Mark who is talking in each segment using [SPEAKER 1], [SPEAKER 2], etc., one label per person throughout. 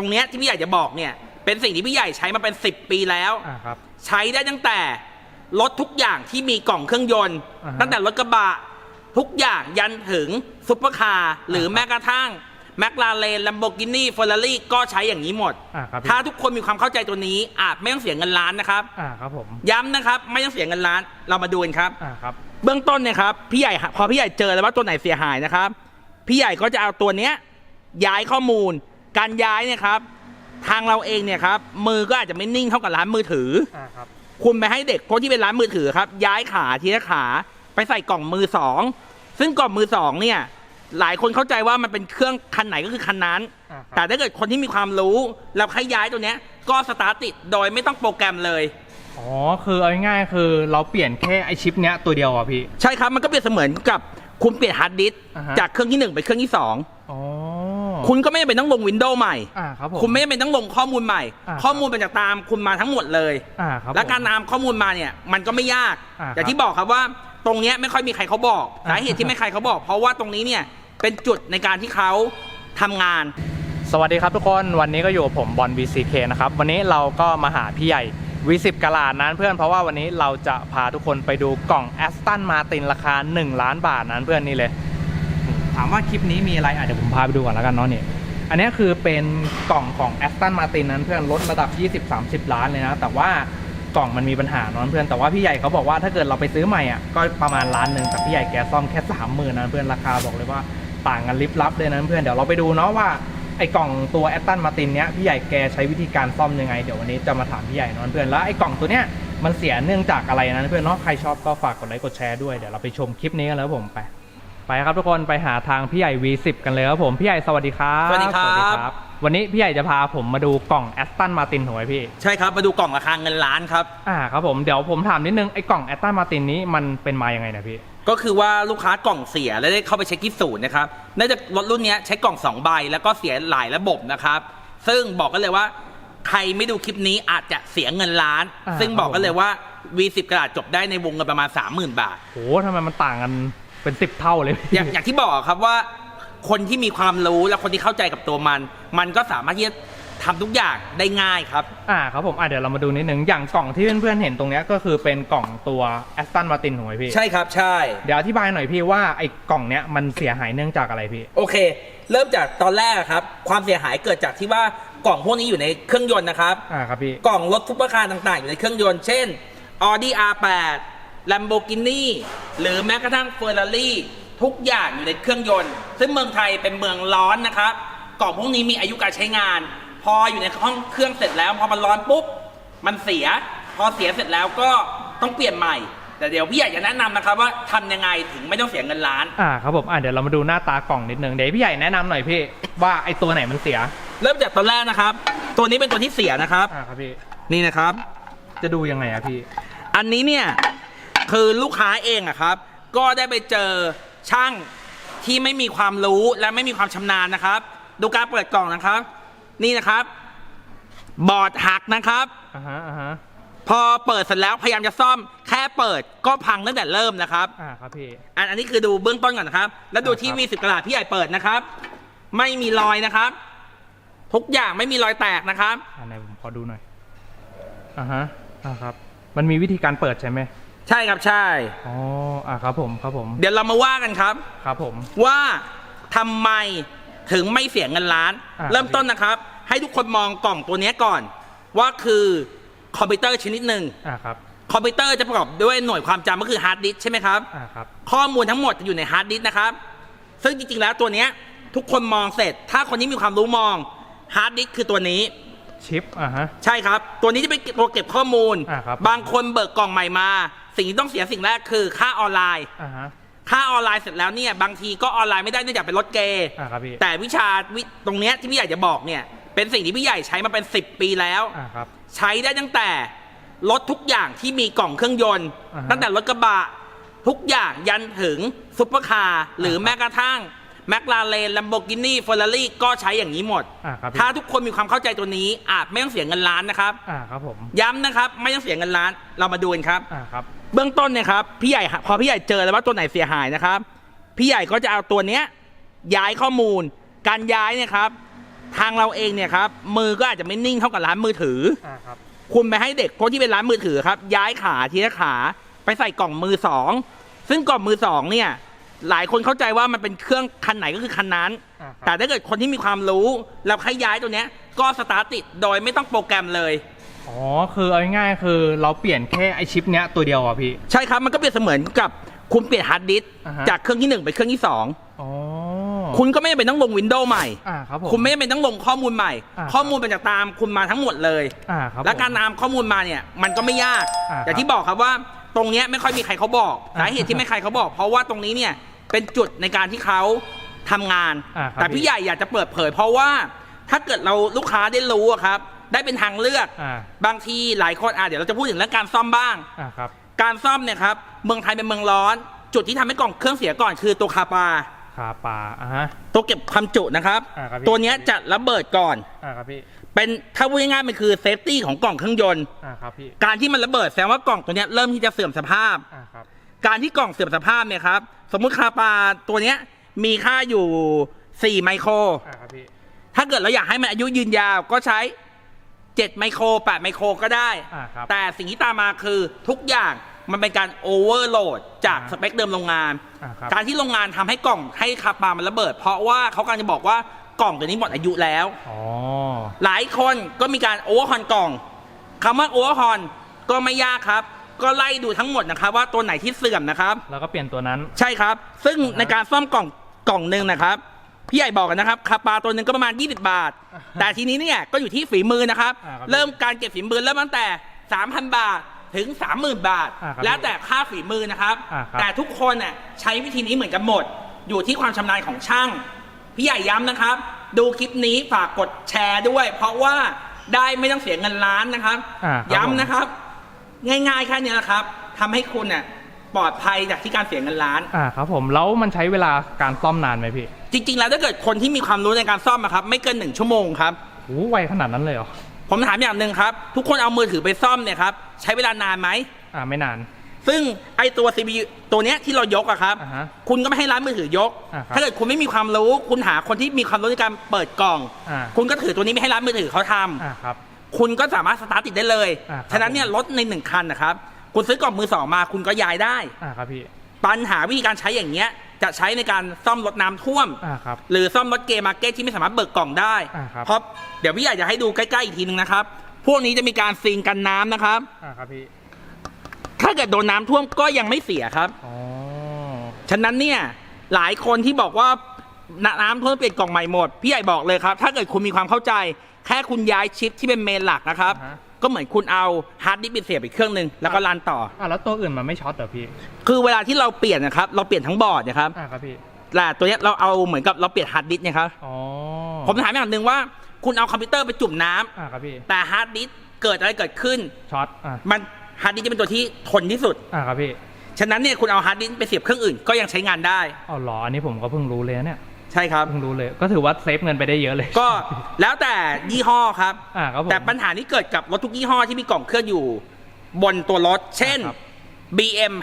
[SPEAKER 1] ตรงเนี้ยที่พี่ใหญ่จะบอกเนี่ย เป็นสิ่งที่พี่ใหญ่ใช้มาเป็น 10 ปีแล้ว
[SPEAKER 2] อ่าครับ
[SPEAKER 1] ใช้ได้ตั้งแต่รถทุกอย่างที่มีกล่องเครื่องยนต์
[SPEAKER 2] อ่าฮะ
[SPEAKER 1] ตั้งแต่รถกระบะทุกอย่างยันถึงซุปเปอร์คาร์หรือ
[SPEAKER 2] อ่าครับ
[SPEAKER 1] แม้กระทั่งแมคลาเรนลัมโบกินีเฟอร์รารี่ก็ใช้อย่างนี้หมด
[SPEAKER 2] อ่าครับพี่
[SPEAKER 1] ถ้าทุกคนมีความเข้าใจตัวนี้อาจไม่ต้องเสียเงินล้านนะครับ
[SPEAKER 2] อ่าครับผม
[SPEAKER 1] ย้ำนะครับ ไม่ต้องเสียเงินล้านเรามาดูกันครับ
[SPEAKER 2] อ่าครับ
[SPEAKER 1] เบื้องต้นเนี่ยครับพี่ใหญ่พอพี่ใหญ่เจอแล้วว่าตัวไหนเสียหายนะครับ พี่ใหญ่ก็จะเอาตัวเนี้ยย้ายข้อมูล การย้ายเนี่ยครับทางเราเองเนี่ยครับมือก็อาจจะไม่นิ่งเท่ากับร้านมือถือ
[SPEAKER 2] อ่าครับ
[SPEAKER 1] คุณไปให้เด็กพวกที่เป็นร้านมือถือครับ ย้ายขาทีละขาไปใส่กล่องมือสองซึ่งกล่องมือสองเนี่ย หลายคนเข้าใจว่ามันเป็นเครื่องคันไหนก็คือคันนั้น
[SPEAKER 2] อ่าครับ
[SPEAKER 1] แต่ถ้าเกิดคนที่มีความรู้แล้วให้ย้ายตัวเนี้ย ก็สตาร์ทติดโดยไม่ต้องโปรแกรมเลย
[SPEAKER 2] อ๋อ คือเอาง่ายๆคือเราเปลี่ยนแค่ไอชิปเนี้ยตัวเดียวอะพี่
[SPEAKER 1] ใช่ครับมันก็เปรียบเสมือนกับคุณเปลี่ยนฮาร์ดดิสก์
[SPEAKER 2] อ่าฮะ
[SPEAKER 1] จากเครื่องที่หนึ่งไปเครื่องที่สอง
[SPEAKER 2] อ๋อ
[SPEAKER 1] คุณก็ไม่จำเป็นต้องลงวินโดว์ใหม่
[SPEAKER 2] อ่าครับผม
[SPEAKER 1] คุณไม่จำเป็นต้องลงข้อมูลใหม่
[SPEAKER 2] อ่า
[SPEAKER 1] ข้อมูลเป็นจากตามคุณมาทั้งหมดเลย
[SPEAKER 2] อ่าครับ
[SPEAKER 1] และการ
[SPEAKER 2] ผม
[SPEAKER 1] นำข้อมูลมาเนี่ยมันก็ไม่ยาก
[SPEAKER 2] อ่า
[SPEAKER 1] อย่าง
[SPEAKER 2] ครับ
[SPEAKER 1] ที่บอกครับว่าตรงเนี้ยไม่ค่อยมีใครเขาบอก
[SPEAKER 2] อ่า
[SPEAKER 1] สาเหตุที่ไม่ใครเขาบอก เพราะว่าตรงนี้เนี่ยเป็นจุดในการที่เขาทำงาน
[SPEAKER 2] สวัสดีครับทุกคนวันนี้ก็อยู่กับผมบอล VCK นะครับวันนี้เราก็มาหาพี่ใหญ่ V10 กะลาดนั้นเพื่อนเพราะว่าวันนี้เราจะพาทุกคนไปดูกล่อง Aston Martin ราคา 1 ล้านบาทนั้นเพื่อนนี่เลย ถามว่าคลิปนี้มีอะไรอะเดี๋ยวผมพาไปดูก่อนแล้วกันเนาะนี่อันนี้คือเป็นกล่องของ Aston Martin นั้นเพื่อนลดระดับ 20-30 ล้านเลยนะ แต่ว่ากล่องมันมีปัญหาเนาะเพื่อน แต่ว่าพี่ใหญ่เขาบอกว่าถ้าเกิดเราไปซื้อใหม่อะก็ประมาณล้านหนึ่งแต่พี่ใหญ่แกซ่อมแค่สามหมื่นนะเพื่อนราคาบอกเลยว่าต่างกันลิบลับเลยนะเพื่อนเดี๋ยวเราไปดูเนาะว่าไอ้กล่องตัว Aston Martin เนี้ยพี่ใหญ่แกใช้วิธีการซ่อมยังไงเดี๋ยววันนี้จะมาถามพี่ใหญ่เนาะเพื่อนแล้วไอ้กล่องตัวเนี้ยมันเสียเนื่องจากอะไรนะเพื่อนเนาะใครชอบก็ฝากกดไลค์กดแชร์ด้วยเดี๋ยวเราไปชมคลิปนี้กันแล้วผมไป ไปครับทุกคนไปหาทางพี่ใหญ่ V10 กันเลยครับผมพี่ใหญ่สวัสดีครับ
[SPEAKER 1] สวัสดีครับ
[SPEAKER 2] วันนี้พี่ใหญ่จะพาผมมาดูกล่องแอสตันมาตินถูกไหมพี่
[SPEAKER 1] ใช่ครับมาดูกล่องราคาเงินล้านครับ
[SPEAKER 2] อ่าครับผมเดี๋ยวผมถามนิดนึงไอ้กล่องแอสตันมาตินนี้มันเป็นมายังไงนะพี่
[SPEAKER 1] ก็คือว่าลูกค้ากล่องเสียแล้วได้เข้าไปเช็คที่ศูนย์นะครับเนื่องจากรถรุ่นเนี้ยใช้กล่อง2ใบแล้วก็เสียหลายระบบนะครับซึ่งบอกกันเลยว่า ใครไม่ดูคลิปนี้อาจจะเสียเงินล้าน
[SPEAKER 2] อ่า
[SPEAKER 1] ซึ่งบอกกันเลยว่า V10 กระดาษจบได้ในวงเงินประมาณ30,000บาท
[SPEAKER 2] โหทำไมมันต่างกัน เป็นสิบเท่าเลย
[SPEAKER 1] อย่างอย่างที่บอกครับว่าคนที่มีความรู้และคนที่เข้าใจกับตัวมัน มันก็สามารถที่จะทำทุกอย่างได้ง่ายครับ
[SPEAKER 2] อ่าครับผมอ่าเดี๋ยวเรามาดูนิดนึง อย่างกล่องที่เพื่อนๆเห็นตรงเนี้ยก็คือเป็นกล่องตัวแอสตันมาตินถูกไหมพี่
[SPEAKER 1] ใช่ครับใช่
[SPEAKER 2] เดี๋ยวอธิบายหน่อยพี่ว่าไอ้กล่องเนี้ยมันเสียหายเนื่องจากอะไรพี่
[SPEAKER 1] โอเค เริ่มจากตอนแรกครับ ความเสียหายเกิดจากที่ว่ากล่องพวกนี้อยู่ในเครื่องยนต์นะครับ
[SPEAKER 2] อ่าครับพี่
[SPEAKER 1] กล่องรถซุปเปอร์คาร์ต่างๆ อยู่ในเครื่องยนต์ เช่น Audi R8 Lamborghini หรือแม้กระทั่ง Ferrari ทุกอย่างอยู่ในเครื่องยนต์ ซึ่งเมืองไทยเป็นเมืองร้อนนะครับ กล่องพวกนี้มีอายุการใช้งาน พออยู่ในห้องเครื่องเสร็จแล้ว พอมันร้อนปุ๊บ มันเสีย พอเสียเสร็จแล้วก็ต้องเปลี่ยนใหม่ แต่เดี๋ยวพี่อยากจะแนะนำนะครับว่าทำยังไงถึงไม่ต้องเสียเงินล้าน
[SPEAKER 2] อ่าครับผมอ่าเดี๋ยวเรามาดูหน้าตากล่องนิดนึงเดี๋ยวพี่ใหญ่แนะนำหน่อยพี่ ว่าไอ้ตัวไหนมันเสีย
[SPEAKER 1] เริ่มจากตอนแรกนะครับ ตัวนี้เป็นตัวที่เสียนะครับ
[SPEAKER 2] อ่าครับพี่
[SPEAKER 1] นี่นะครับ
[SPEAKER 2] จะดูยังไงอะพี่
[SPEAKER 1] อันนี้เนี่ย คือลูกค้าเองอะครับ ก็ได้ไปเจอช่างที่ไม่มีความรู้และไม่มีความชำนาญนะครับ ดูการเปิดกล่องนะครับ นี่นะครับ บอร์ดหักนะครับ
[SPEAKER 2] อ่าฮะอ่าฮะ
[SPEAKER 1] พอเปิดเสร็จแล้วพยายามจะซ่อม แค่เปิดก็พังตั้งแต่เริ่มนะครับ
[SPEAKER 2] อ่าครับพี่
[SPEAKER 1] อันอันนี้คือดูเบื้องต้นก่อนนะครับ แล้วดูที่
[SPEAKER 2] อ่าครับ
[SPEAKER 1] วีสิบกระดาษพี่ใหญ่เปิดนะครับ ไม่มีรอยนะครับ ทุกอย่างไม่มีรอยแตกนะครับ
[SPEAKER 2] อ่าไหนผมขอดูหน่อยอ่าฮะอ่าครับ มันมีวิธีการเปิดใช่ไหม
[SPEAKER 1] ใช่ครับใช่
[SPEAKER 2] อ๋ออ่าครับผมครับผม
[SPEAKER 1] เดี๋ยวเรามาว่ากันครับ
[SPEAKER 2] ครับผม
[SPEAKER 1] ว่าทำไมถึงไม่เสียเงินล้าน
[SPEAKER 2] อ่า
[SPEAKER 1] เริ่มต้นนะครับ ให้ทุกคนมองกล่องตัวเนี้ยก่อน ว่าคือคอมพิวเตอร์ชนิดหนึ่ง
[SPEAKER 2] อ่าครับ
[SPEAKER 1] คอมพิวเตอร์จะประกอบด้วยหน่วยความจำก็คือฮาร์ดดิสก์ใช่ไหมครับ
[SPEAKER 2] อ่าครับ
[SPEAKER 1] ข้อมูลทั้งหมดจะอยู่ในฮาร์ดดิสก์นะครับ ซึ่งจริงๆ แล้วตัวเนี้ยทุกคนมองเสร็จ ถ้าคนที่มีความรู้มองฮาร์ดดิสก์คือตัวนี้
[SPEAKER 2] ชิปอ่าฮะ
[SPEAKER 1] ใช่ครับ ตัวนี้จะเป็นตัวเก็บข้อมูล
[SPEAKER 2] อ่าครับ
[SPEAKER 1] งคนเบิกกล่องใหม่มา สิ่งที่ต้องเสียสิ่งแรกคือค่าออนไลน์
[SPEAKER 2] อ่าฮะ
[SPEAKER 1] ค่าออนไลน์เสร็จแล้วเนี่ยบางทีก็ออนไลน์ไม่ได้เนื่องจากเป็นรถเกย์
[SPEAKER 2] อ่าครับพี่
[SPEAKER 1] แต่วิชาวิตรงเนี้ยที่พี่ใหญ่จะบอกเนี่ย เป็นสิ่งที่พี่ใหญ่ใช้มาเป็น 10 ปีแล้ว
[SPEAKER 2] อ่าครับ
[SPEAKER 1] ใช้ได้ตั้งแต่รถทุกอย่างที่มีกล่องเครื่องยนต์
[SPEAKER 2] อ่าฮะ
[SPEAKER 1] ตั้งแต่รถกระบะทุกอย่างยันถึงซุปเปอร์คาร์หรือ
[SPEAKER 2] ครับ
[SPEAKER 1] แม้กระทั่งแมคลาเรนลัมโบกินีเฟอร์รารี่ก็ใช้อย่างนี้หมด
[SPEAKER 2] อ่าครับพี่
[SPEAKER 1] ถ้าทุกคนมีความเข้าใจตัวนี้อาจไม่ต้องเสียเงินล้านนะครับ
[SPEAKER 2] อ่าครับผม
[SPEAKER 1] ย้ำนะครับ ไม่ต้องเสียเงินล้านเรามาดูกันครับ
[SPEAKER 2] อ่าครับ
[SPEAKER 1] เบื้องต้นเนี่ยครับพี่ใหญ่พอพี่ใหญ่เจอแล้วว่าตัวไหนเสียหายนะครับ พี่ใหญ่ก็จะเอาตัวเนี้ยย้ายข้อมูล การย้ายเนี่ยครับททางเราเองเนี่ยครับมือก็อาจจะไม่นิ่งเท่ากับร้านมือถือ
[SPEAKER 2] อ่าครับ
[SPEAKER 1] คุณไปให้เด็กพวกที่เป็นร้านมือถือครับ ย้ายขาทีละขาไปใส่กล่องมือสองซึ่งกล่องมือสองเนี่ย หลายคนเข้าใจว่ามันเป็นเครื่องคันไหนก็คือคันนั้น
[SPEAKER 2] อ่าครับ
[SPEAKER 1] แต่ถ้าเกิดคนที่มีความรู้ แล้วให้ย้ายตัวเนี้ยก็สตาร์ทติดโดยไม่ต้องโปรแกรมเลย
[SPEAKER 2] อ๋อคือเอาง่ายๆคือเราเปลี่ยนแค่ไอชิปเนี้ยตัวเดียวอะพี่
[SPEAKER 1] ใช่ครับมันก็เปรียบเสมือนกับคุณเปลี่ยนฮาร์ดดิสก์
[SPEAKER 2] อ่าฮะ
[SPEAKER 1] จากเครื่องที่หนึ่งไปเครื่องที่สอง
[SPEAKER 2] อ๋อ
[SPEAKER 1] คุณก็ไม่จำเป็นต้องลงวินโดว์ใหม่
[SPEAKER 2] อ่าครับผม
[SPEAKER 1] คุณไม่จำเป็นต้องลงข้อมูลใหม่
[SPEAKER 2] อ่า
[SPEAKER 1] ข้อมูลเป็นจากตามคุณมาทั้งหมดเลย
[SPEAKER 2] อ่าครับ
[SPEAKER 1] และการ
[SPEAKER 2] ผม
[SPEAKER 1] นำข้อมูลมาเนี่ยมันก็ไม่ยาก
[SPEAKER 2] อ่า
[SPEAKER 1] อย่างที่บอกครับว่าตรงเนี้ยไม่ค่อยมีใครเขาบอก
[SPEAKER 2] อ่า
[SPEAKER 1] สาเหตุที่ไม่ใครเขาบอก เพราะว่าตรงนี้เนี่ยเป็นจุดในการที่เขาทำงาน
[SPEAKER 2] อ่าครับ
[SPEAKER 1] แต่พี่ใหญ่อยากจะเปิดเผย เพราะว่าถ้าเกิดเราลูกค้าได้รู้อะครับ ได้เป็นทางเลือก
[SPEAKER 2] อ่า
[SPEAKER 1] บางทีหลายคนอะเดี๋ยวเราจะพูดถึงเรื่องการซ่อมบ้าง
[SPEAKER 2] อ่าครับ
[SPEAKER 1] การซ่อมเนี่ยครับเมืองไทยเป็นเมืองร้อน จุดที่ทำให้กล่องเครื่องเสียก่อนคือตัวคาปา
[SPEAKER 2] คาปลาอ่าฮะ
[SPEAKER 1] ตัวเก็บความจุนะครับ
[SPEAKER 2] อ่าครับพี่
[SPEAKER 1] ตัวเนี้ยจะระเบิดก่อน
[SPEAKER 2] อ่าครับพี่
[SPEAKER 1] เป็นถ้าพูดง่ายๆมันคือเซฟตี้ของกล่องเครื่องยนต์
[SPEAKER 2] อ่าครับพี่
[SPEAKER 1] การที่มันระเบิดแสดงว่ากล่องตัวเนี้ยเริ่มที่จะเสื่อมสภาพ
[SPEAKER 2] อ่าครับ
[SPEAKER 1] การที่กล่องเสื่อมสภาพเนี่ยครับสมมุติคาปาตัวเนี้ยมีค่าอยู่ 4 ไมโคร
[SPEAKER 2] อ่าครับพี่
[SPEAKER 1] ถ้าเกิดเราอยากให้มันอายุยืนยาวก็ใช้ 7 ไมโคร 8 ไมโครก็ได้
[SPEAKER 2] อ่าครับ
[SPEAKER 1] แต่สิ่งที่ตามมาคือทุกอย่างมันเป็นการโอเวอร์โหลดจาก
[SPEAKER 2] อ่า
[SPEAKER 1] สเปคเดิมโรงงาน
[SPEAKER 2] อ่าครับ
[SPEAKER 1] การที่โรงงานทำให้กล่องให้คาปามันระเบิด เพราะว่าเขากำลังจะบอกว่ากล่องตัวนี้หมดอายุแล้ว
[SPEAKER 2] อ๋อ
[SPEAKER 1] หลายคนก็มีการโอเวอร์ฮอนกล่องคำว่าโอเวอร์ฮอนก็ไม่ยากครับ ก็ไล่ดูทั้งหมดนะครับ ว่าตัวไหนที่เสื่อมนะครับ
[SPEAKER 2] แล้วก็เปลี่ยนตัวนั้น
[SPEAKER 1] ใช่ครับ ซึ่ง
[SPEAKER 2] อ่าฮะ
[SPEAKER 1] ในการซ่อมกล่องกล่องหนึ่งนะครับ พี่ใหญ่บอกกันนะครับคาปาตัวหนึ่งก็ประมาณ 20 บาท
[SPEAKER 2] อ่าฮะ
[SPEAKER 1] แต่ทีนี้เนี่ยก็อยู่ที่ฝีมือนะครับ
[SPEAKER 2] อ่าครับ
[SPEAKER 1] เริ่มการเก็บฝีมือเริ่มตั้งแต่ 3,000 บาทถึง 30,000 บาท
[SPEAKER 2] อ่าครับ
[SPEAKER 1] แล้วแต่ค่าฝีมือนะครับ
[SPEAKER 2] อ่าครับ
[SPEAKER 1] แต่ทุกคนน่ะใช้วิธีนี้เหมือนกันหมด อยู่ที่ความชำนาญของช่าง พี่ใหญ่ย้ำนะครับ ดูคลิปนี้ฝากกดแชร์ด้วย เพราะว่าได้ไม่ต้องเสียเงินล้านนะครับ
[SPEAKER 2] อ่าครับ
[SPEAKER 1] ย้ำนะครับ ง่ายๆแค่นี้แหละครับทำให้คุณน่ะ ปลอดภัยจากที่การเสียเงินล้าน
[SPEAKER 2] อ่าครับผมแล้วมันใช้เวลาการซ่อมนานไหมพี่
[SPEAKER 1] จริง ๆ แล้วถ้าเกิดคนที่มีความรู้ในการซ่อมอะครับ ไม่เกินหนึ่งชั่วโมงครับ
[SPEAKER 2] โอ้ไวขนาดนั้นเลยเหรอ
[SPEAKER 1] ผมถามอย่างหนึ่งครับ ทุกคนเอามือถือไปซ่อมเนี่ยครับ ใช้เวลานานไหม
[SPEAKER 2] อ่าไม่นาน
[SPEAKER 1] ซึ่งไอตัว CPU ตัวเนี้ยที่เรายกอะครับ
[SPEAKER 2] อ่าฮะ
[SPEAKER 1] คุณก็ไม่ให้ร้านมือถือยก
[SPEAKER 2] อ่าครับ
[SPEAKER 1] ถ้าเกิดคุณไม่มีความรู้ คุณหาคนที่มีความรู้ในการเปิดกล่อง
[SPEAKER 2] อ่า
[SPEAKER 1] คุณก็ถือตัวนี้ไม่ให้ร้านมือถือเขาทำ
[SPEAKER 2] อ่าครับ
[SPEAKER 1] คุณก็สามารถสตาร์ทติดได้เลย
[SPEAKER 2] อ่าครับ
[SPEAKER 1] ฉะนั้นเนี่ยรถในหนึ่งคันนะครับ คุณซื้อกล่องมือสองมาคุณก็ย้ายได้
[SPEAKER 2] อ่าครับพี่
[SPEAKER 1] ปัญหาวิธีการใช้อย่างเงี้ย จะใช้ในการซ่อมรถน้ำท่วม
[SPEAKER 2] อ่าครับ
[SPEAKER 1] หรือซ่อมรถเกมมาร์เก็ตที่ไม่สามารถเบิกกล่องได้
[SPEAKER 2] อ่าครับ
[SPEAKER 1] เพราะเดี๋ยวพี่อยากจะให้ดูใกล้ๆอีกทีนึงนะครับ พวกนี้จะมีการซีนกันน้ำนะครับ
[SPEAKER 2] อ่าครับพี่
[SPEAKER 1] ถ้าเกิดโดนน้ำท่วมก็ยังไม่เสียครับ
[SPEAKER 2] อ๋อ
[SPEAKER 1] ฉะนั้นเนี่ยหลายคนที่บอกว่าน้น้ำท่วมเปลี่ยนกล่องใหม่หมด พี่ใหญ่บอกเลยครับ ถ้าเกิดคุณมีความเข้าใจ แค่คุณย้ายชิปที่เป็นเมนหลักนะครับ
[SPEAKER 2] อ่าฮะ
[SPEAKER 1] ก็เหมือนคุณเอาฮาร์ดดิสก์ไปเสียบอีกเครื่องหนึ่งแล้วก็รันต่อ
[SPEAKER 2] อ่าแล้วตัวอื่นมันไม่ช็อตเหรอพี่
[SPEAKER 1] คือเวลาที่เราเปลี่ยนนะครับเราเปลี่ยนทั้งบอร์ดนะครับ
[SPEAKER 2] อ่าครับพี่
[SPEAKER 1] แต่ตัวเนี้ยเราเอาเหมือนกับเราเปลี่ยนฮาร์ดดิสก์นะครับ
[SPEAKER 2] อ๋อ
[SPEAKER 1] ผมถามอย่างหนึ่งว่า คุณเอาคอมพิวเตอร์ไปจุ่มน้ำ
[SPEAKER 2] อ่าครับพี่
[SPEAKER 1] แต่ฮาร์ดดิสก์เกิดอะไรเกิดขึ้น
[SPEAKER 2] ช็อตอ่า
[SPEAKER 1] มันฮาร์ดดิสก์จะเป็นตัวที่ทนที่สุด
[SPEAKER 2] อ่าครับพี่
[SPEAKER 1] ฉะนั้นเนี่ยคุณเอาฮาร์ดดิสก์ไปเสียบเครื่องอื่นก็ยังใช้งานได้
[SPEAKER 2] อ๋อเหรออันนี้ผมก็เพิ่งรู้เลยนะเนี่ย
[SPEAKER 1] ใช่ครับ
[SPEAKER 2] เพิ่งรู้เลย ก็ถือว่าเซฟเงินไปได้เยอะเลย
[SPEAKER 1] ก็แล้วแต่ยี่ห้อครับ
[SPEAKER 2] อ่าครับผม
[SPEAKER 1] แต่ปัญหานี้เกิดกับรถทุกยี่ห้อที่มีกล่องเครื่องอยู่ บนตัวรถ เช่น
[SPEAKER 2] ครับ
[SPEAKER 1] BM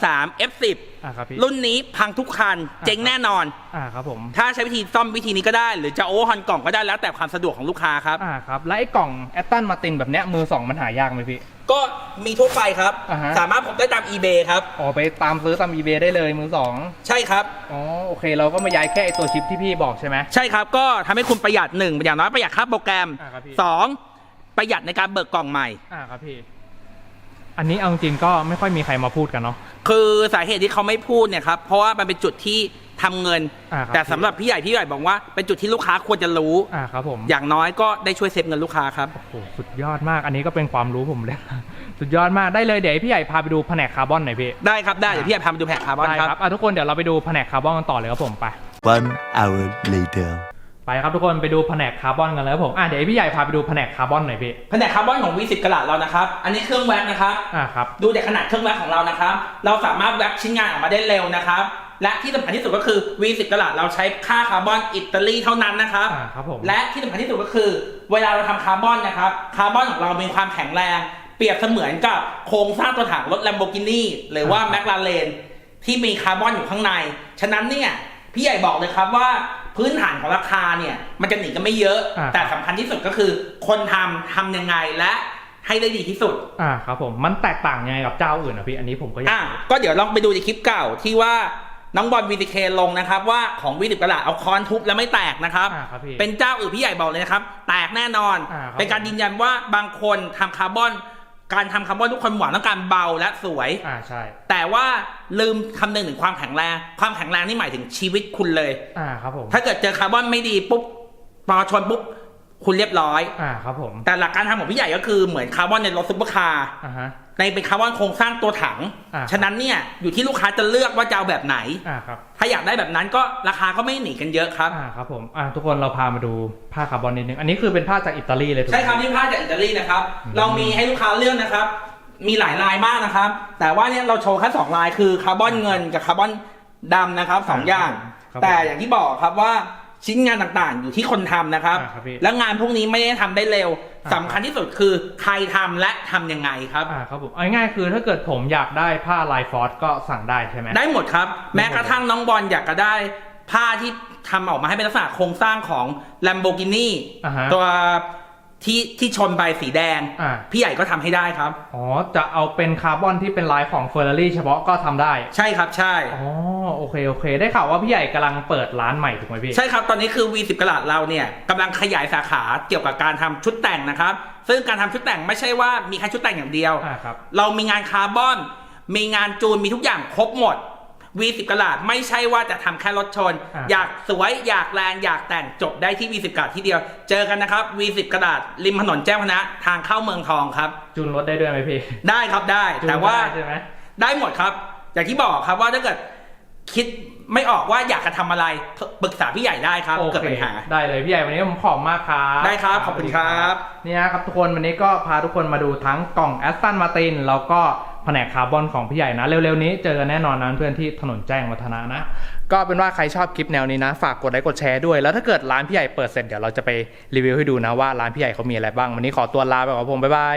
[SPEAKER 1] 523 F10
[SPEAKER 2] อ่าครับพี่
[SPEAKER 1] รุ่นนี้พังทุกคัน เจ๊งแน่นอน
[SPEAKER 2] อ่าครับผม
[SPEAKER 1] ถ้าใช้วิธีซ่อมวิธีนี้ก็ได้ หรือจะโอเวอร์ฮอนกล่องก็ได้แล้วแต่ความสะดวกของลูกค้าครับ
[SPEAKER 2] อ่าครับ แล้วไอ้กล่องแอตตันมาตินแบบเนี้ยมือสองมันหายากไหมพี่
[SPEAKER 1] ก็มีทั่วไปครับ
[SPEAKER 2] อ่าฮะ
[SPEAKER 1] สามารถพบได้ตาม eBay ครับ
[SPEAKER 2] อ๋อไปตามซื้อตามอีเบได้เลยมือสอง
[SPEAKER 1] ใช่ครับ
[SPEAKER 2] อ๋อโอเค เราก็มาย้ายแค่ไอตัวชิปที่พี่บอกใช่ไหม
[SPEAKER 1] ใช่ครับ ก็ทำให้คุณประหยัดหนึ่งอย่างน้อยประหยัดค่าโปรแกรม
[SPEAKER 2] อ่าครับพี่
[SPEAKER 1] สองประหยัดในการเบิกกล่องใหม่
[SPEAKER 2] อ่าครับพี่ อันนี้เอาจริงๆก็ไม่ค่อยมีใครมาพูดกันเนาะ
[SPEAKER 1] คือสาเหตุที่เขาไม่พูดเนี่ยครับ เพราะว่ามันเป็นจุดที่ทำเงิน
[SPEAKER 2] อ่าครับ
[SPEAKER 1] แต่สำหรับพี่ใหญ่พี่ใหญ่บอกว่าเป็นจุดที่ลูกค้าควรจะรู้
[SPEAKER 2] อ่าครับผม
[SPEAKER 1] อย่างน้อยก็ได้ช่วยเซฟเงินลูกค้าครับ
[SPEAKER 2] โอ้โหสุดยอดมาก อันนี้ก็เป็นความรู้ผมเลย สุดยอดมากได้เลยเดี๋ยวให้พี่ใหญ่พาไปดูแผนกคาร์บอนหน่อยพี่
[SPEAKER 1] ได้ครับได้เดี๋ยวพี่ใหญ่พามาดูแผงคาร์บอน
[SPEAKER 2] ได้
[SPEAKER 1] ครับ
[SPEAKER 2] ครับอะทุกคนเดี๋ยวเราไปดูแผนกคาร์บอนกันต่อเลยครับผมไป
[SPEAKER 3] One hour later.
[SPEAKER 2] ไปครับทุกคนไปดูแผนกคาร์บอนกันเลยครับผมอะเดี๋ยวให้พี่ใหญ่พาไปดูแผนกคาร์บอนหน่อยพี่
[SPEAKER 1] แผนกคาร์บอนของ V10 กระดาษเรานะครับ อันนี้เครื่องแว็กนะครับ
[SPEAKER 2] อ่าครับ
[SPEAKER 1] ดูจากขนาดเครื่องแว็กของเรานะครับ เราสามารถแว็กชิ้นงานออกมาได้เร็วนะครับ และที่สำคัญที่สุดก็คือ V10 กระดาษเราใช้ค่าคาร์บอนอิตาลีเท่านั้นนะครับ
[SPEAKER 2] อ่าครับผม
[SPEAKER 1] และที่สำคัญที่สุดก็คือ เวลาเราทำคาร์บอนนะครับคาร์บอนของเรามีความแข็งแรง เปรียบเสมือนกับโครงสร้างตัวถังรถ Lamborghini หรือว่า
[SPEAKER 2] อ่า
[SPEAKER 1] แมคลาเรนที่มีคาร์บอนอยู่ข้างใน ฉะนั้นเนี่ยพี่ใหญ่บอกเลยครับว่า พื้นฐานของราคาเนี่ยมันจะหนีกันไม่เยอะ
[SPEAKER 2] อ่า
[SPEAKER 1] แต่สำคัญที่สุดก็คือ คนทำทำยังไงและให้ได้ดีที่สุด
[SPEAKER 2] อ่าครับผมมันแตกต่างยังไงกับเจ้าอื่นอะพี่อันนี้ผมก็อยาก
[SPEAKER 1] อะก็เดี๋ยวลองไปดูในคลิปเก่าที่ว่าน้องบอลวีดีเคลงนะครับ ว่าของวีดิบกระดาษเอาค้อนทุบแล้วไม่แตกนะครับ
[SPEAKER 2] อ่าครับพี่
[SPEAKER 1] เป็นเจ้าอื่นพี่ใหญ่บอกเลยนะครับ แตกแน่นอน
[SPEAKER 2] อ่าครับ
[SPEAKER 1] เป็นการยืนยันว่าบางคนทำคาร์บอน การทำคาร์บอนทุกคนหวังต้องการเบาและสวย
[SPEAKER 2] อ่าใช่
[SPEAKER 1] แต่ว่าลืมคำนึงถึงความแข็งแรง ความแข็งแรงนี่หมายถึงชีวิตคุณเลย
[SPEAKER 2] อ่าครับผม
[SPEAKER 1] ถ้าเกิดเจอคาร์บอนไม่ดีปุ๊บพอชนปุ๊บ คุณเรียบร้อย
[SPEAKER 2] อ่าครับผม
[SPEAKER 1] แต่หลักการทำของพี่ใหญ่ก็คือเหมือนคาร์บอนในรถซุปเปอร์คาร์
[SPEAKER 2] อ่าฮะ
[SPEAKER 1] ในเป็นคาร์บอนโครงสร้างตัวถัง
[SPEAKER 2] อ่า
[SPEAKER 1] ฉะนั้นเนี่ยอยู่ที่ลูกค้าจะเลือกว่าจะเอาแบบไหน
[SPEAKER 2] อ่าครับ
[SPEAKER 1] ถ้าอยากได้แบบนั้นก็ราคาก็ไม่หนีกันเยอะครับ
[SPEAKER 2] อ่าครับผมอ่าทุกคนเราพามาดูผ้าคาร์บอนนิดนึง อันนี้คือเป็นผ้าจากอิตาลีเลยถูกไหม
[SPEAKER 1] ใช่ครับที่ผ้าจากอิตาลีนะครับ
[SPEAKER 2] อืม
[SPEAKER 1] เรามีให้ลูกค้าเลือกนะครับ มีหลายลายมากนะครับ แต่ว่าเนี่ยเราโชว์แค่สองลายคือคาร์บอนเงินกับคาร์บอนดำนะครับสองอย่าง
[SPEAKER 2] ครับ
[SPEAKER 1] แต่อย่างที่บอกครับว่า ชิ้นงานต่างๆ อยู่ที่คนทำนะครับ
[SPEAKER 2] อ่าครับพี่
[SPEAKER 1] และงานพวกนี้ไม่ได้ทำได้เร็ว
[SPEAKER 2] อ่า
[SPEAKER 1] สำคัญที่สุดคือใครทำและทำยังไงครับ
[SPEAKER 2] อ่าครับผมเอาง่ายๆคือถ้าเกิดผมอยากได้ผ้าลายฟอสก็สั่งได้ใช่ไหม
[SPEAKER 1] ได้หมดครับ
[SPEAKER 2] ได้หมด
[SPEAKER 1] แม้กระทั่งน้องบอลอยากจะได้ ผ้าที่ทำออกมาให้เป็นลักษณะโครงสร้างของ Lamborghini
[SPEAKER 2] อ่าฮะ
[SPEAKER 1] ตัว ที่ที่ชนใบสีแดง
[SPEAKER 2] อ่า
[SPEAKER 1] พี่ใหญ่ก็ทำให้ได้ครับ
[SPEAKER 2] อ๋อ จะเอาเป็นคาร์บอนที่เป็นลายของเฟอร์รารี่เฉพาะก็ทำได้
[SPEAKER 1] ใช่ครับใช่
[SPEAKER 2] อ๋อ โอเค โอเค ได้ข่าวว่าพี่ใหญ่กำลังเปิดร้านใหม่ถูกไหมพี่
[SPEAKER 1] ใช่ครับตอนนี้คือ V10 กะลัดเราเนี่ยกำลังขยายสาขาเกี่ยวกับการทำชุดแต่งนะครับ ซึ่งการทำชุดแต่งไม่ใช่ว่ามีแค่ชุดแต่งอย่างเดียว
[SPEAKER 2] อ่าครับ
[SPEAKER 1] เรามีงานคาร์บอน มีงานจูนมีทุกอย่างครบหมด V10 กะลัดไม่ใช่ว่าจะทำแค่รถชน
[SPEAKER 2] อ่า
[SPEAKER 1] อยากสวยอยากแรงอยากแต่งจบได้ที่ V10 กะลัดที่เดียว เจอกันนะครับ V10 กะลัดริมถนนแจ้งพนะทางเข้าเมืองทองครับ
[SPEAKER 2] จูนรถได้ด้วยไหมพี่
[SPEAKER 1] ได้ครับได้
[SPEAKER 2] จูน
[SPEAKER 1] แต่ว่า
[SPEAKER 2] ได้ใช่ไหม
[SPEAKER 1] ได้หมดครับ อย่างที่บอกครับว่าถ้าเกิดคิดไม่ออกว่าอยากจะทำอะไรปรึกษาพี่ใหญ่ได้ครับ
[SPEAKER 2] โอ
[SPEAKER 1] เกิด
[SPEAKER 2] เค
[SPEAKER 1] ปัญหา
[SPEAKER 2] ได้เลยพี่ใหญ่วันนี้ผมขอบมากครับ
[SPEAKER 1] ได้ครับขอบคุณครับ
[SPEAKER 2] นี่นะครับทุกคนวันนี้ก็พาทุกคนมาดูทั้งกล่องแอสตันมาตินแล้วก็ แผนกคาร์บอนของพี่ใหญ่นะ เร็วๆนี้เจอกันแน่นอนนะเพื่อนที่ถนนแจ้งวัฒนะนะ ก็เป็นว่าใครชอบคลิปแนวนี้นะ ฝากกดไลค์กดแชร์ด้วย แล้วถ้าเกิดร้านพี่ใหญ่เปิดเสร็จเดี๋ยวเราจะไปรีวิวให้ดูนะว่าร้านพี่ใหญ่เขามีอะไรบ้าง วันนี้ขอตัวลาไปก่อนผมบ๊ายบาย